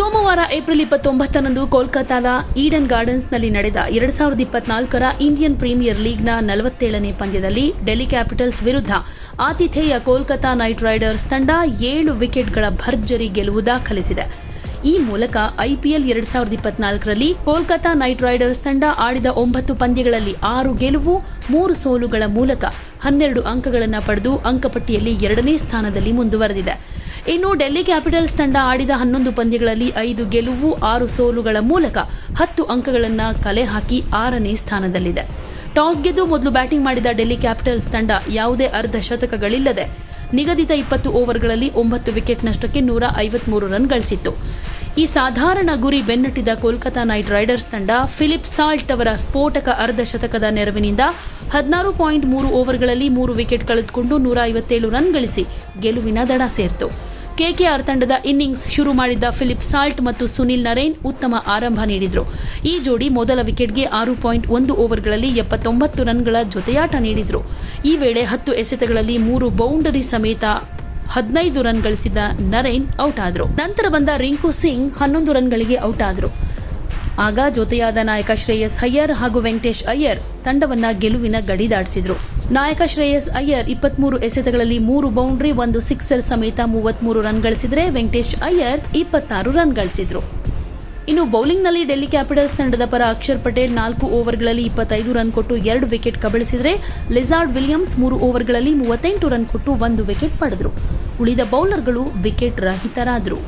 ಸೋಮವಾರ, April ಇಪ್ಪತ್ತೊಂಬತ್ತರಂದು ಕೋಲ್ಕತ್ತಾದ Eden ಗಾರ್ಡನ್ಸ್ನಲ್ಲಿ ನಡೆದ ಎರಡ್ ಸಾವಿರದ ಇಪ್ಪತ್ನಾಲ್ಕರ ಇಂಡಿಯನ್ ಪ್ರೀಮಿಯರ್ ಲೀಗ್ನ ನಲವತ್ತೇಳನೇ ಪಂದ್ಯದಲ್ಲಿ ಡೆಲ್ಲಿ ಕ್ಯಾಪಿಟಲ್ಸ್ ವಿರುದ್ಧ ಆತಿಥೇಯ ಕೋಲ್ಕತಾ ನೈಟ್ ರೈಡರ್ಸ್ ತಂಡ ಏಳು ವಿಕೆಟ್ಗಳ ಭರ್ಜರಿ ಗೆಲುವು ದಾಖಲಿಸಿದೆ. ಈ ಮೂಲಕ ಐಪಿಎಲ್ ಎರಡ್ ಸಾವಿರದ ಇಪ್ಪತ್ನಾಲ್ಕರಲ್ಲಿ ಕೋಲ್ಕತಾ ನೈಟ್ ರೈಡರ್ಸ್ ತಂಡ ಆಡಿದ ಒಂಬತ್ತು ಪಂದ್ಯಗಳಲ್ಲಿ ಆರು ಗೆಲುವು, ಮೂರು ಸೋಲುಗಳ ಮೂಲಕ ಹನ್ನೆರಡು ಅಂಕಗಳನ್ನು ಪಡೆದು ಅಂಕಪಟ್ಟಿಯಲ್ಲಿ ಎರಡನೇ ಸ್ಥಾನದಲ್ಲಿ ಮುಂದುವರೆದಿದೆ. ಇನ್ನು ಡೆಲ್ಲಿ ಕ್ಯಾಪಿಟಲ್ಸ್ ತಂಡ ಆಡಿದ ಹನ್ನೊಂದು ಪಂದ್ಯಗಳಲ್ಲಿ ಐದು ಗೆಲುವು, ಆರು ಸೋಲುಗಳ ಮೂಲಕ ಹತ್ತು ಅಂಕಗಳನ್ನು ಕಲೆ ಹಾಕಿ ಆರನೇ ಸ್ಥಾನದಲ್ಲಿದೆ. ಟಾಸ್ ಗೆದ್ದು ಮೊದಲು ಬ್ಯಾಟಿಂಗ್ ಮಾಡಿದ ಡೆಲ್ಲಿ ಕ್ಯಾಪಿಟಲ್ಸ್ ತಂಡ ಯಾವುದೇ ಅರ್ಧ ಶತಕಗಳಿಲ್ಲದೆ ನಿಗದಿತ ಇಪ್ಪತ್ತು ಓವರ್ಗಳಲ್ಲಿ ಒಂಬತ್ತು ವಿಕೆಟ್ ನಷ್ಟಕ್ಕೆ ನೂರ ಐವತ್ಮೂರು ರನ್ ಗಳಿಸಿತ್ತು. ಈ ಸಾಧಾರಣ ಗುರಿ ಬೆನ್ನಟ್ಟಿದ ಕೋಲ್ಕತಾ ನೈಟ್ ರೈಡರ್ಸ್ ತಂಡ ಫಿಲಿಪ್ ಸಾಲ್ಟ್ ಅವರ ಸ್ಫೋಟಕ ಅರ್ಧ ಶತಕದ ನೆರವಿನಿಂದ ಹದಿನಾರು ಪಾಯಿಂಟ್ ಮೂರು ಓವರ್ಗಳಲ್ಲಿ ಮೂರು ವಿಕೆಟ್ ಕಳೆದುಕೊಂಡು ನೂರ ಐವತ್ತೇಳು ರನ್ ಗಳಿಸಿ ಗೆಲುವಿನ ದಡ ಸೇರಿತು. ಕೆಕೆಆರ್ ತಂಡದ ಇನ್ನಿಂಗ್ಸ್ ಶುರು ಮಾಡಿದ್ದ ಫಿಲಿಪ್ ಸಾಲ್ಟ್ ಮತ್ತು ಸುನಿಲ್ ನರೇನ್ ಉತ್ತಮ ಆರಂಭ ನೀಡಿದರು. ಈ ಜೋಡಿ ಮೊದಲ ವಿಕೆಟ್ಗೆ ಆರು ಪಾಯಿಂಟ್ ಒಂದು ಓವರ್ಗಳಲ್ಲಿ ಎಪ್ಪತ್ತೊಂಬತ್ತು ರನ್ಗಳ ಜೊತೆಯಾಟ ನೀಡಿದರು. ಈ ವೇಳೆ ಹತ್ತು ಎಸೆತಗಳಲ್ಲಿ ಮೂರು ಬೌಂಡರಿ ಸಮೇತ ಹದಿನೈದು ರನ್ ಗಳಿಸಿದ ನರೇನ್ ಔಟ್ ಆದರು. ನಂತರ ಬಂದ ರಿಂಕು ಸಿಂಗ್ ಹನ್ನೊಂದು ರನ್ಗಳಿಗೆ ಔಟ್ ಆದ್ರು. ಆಗ ಜೊತೆಯಾದ ನಾಯಕ ಶ್ರೇಯಸ್ ಅಯ್ಯರ್ ಹಾಗೂ ವೆಂಕಟೇಶ್ ಅಯ್ಯರ್ ತಂಡವನ್ನ ಗೆಲುವಿನ ಗಡಿ ದಾಟಿಸಿದ್ರು. ನಾಯಕ ಶ್ರೇಯಸ್ ಅಯ್ಯರ್ ಇಪ್ಪತ್ಮೂರು ಎಸೆತಗಳಲ್ಲಿ ಮೂರು ಬೌಂಡ್ರಿ, ಒಂದು ಸಿಕ್ಸರ್ ಸಮೇತ ಮೂವತ್ಮೂರು ರನ್ ಗಳಿಸಿದ್ರೆ ವೆಂಕಟೇಶ್ ಅಯ್ಯರ್ ಇಪ್ಪತ್ತಾರು ರನ್ ಗಳಿಸಿದ್ರು. ಇನ್ನು ಬೌಲಿಂಗ್ನಲ್ಲಿ ಡೆಲ್ಲಿ ಕ್ಯಾಪಿಟಲ್ಸ್ ತಂಡದ ಪರ ಅಕ್ಷರ್ ಪಟೇಲ್ ನಾಲ್ಕು ಓವರ್ಗಳಲ್ಲಿ ಇಪ್ಪತ್ತೈದು ರನ್ ಕೊಟ್ಟು ಎರಡು ವಿಕೆಟ್ ಕಬಳಿಸಿದರೆ ಲಿಜಾರ್ಡ್ ವಿಲಿಯಮ್ಸ್ ಮೂರು ಓವರ್ಗಳಲ್ಲಿ ಮೂವತ್ತೆಂಟು ರನ್ ಕೊಟ್ಟು ಒಂದು ವಿಕೆಟ್ ಪಡೆದರು. ಉಳಿದ ಬೌಲರ್ಗಳು ವಿಕೆಟ್ ರಹಿತರಾದರು.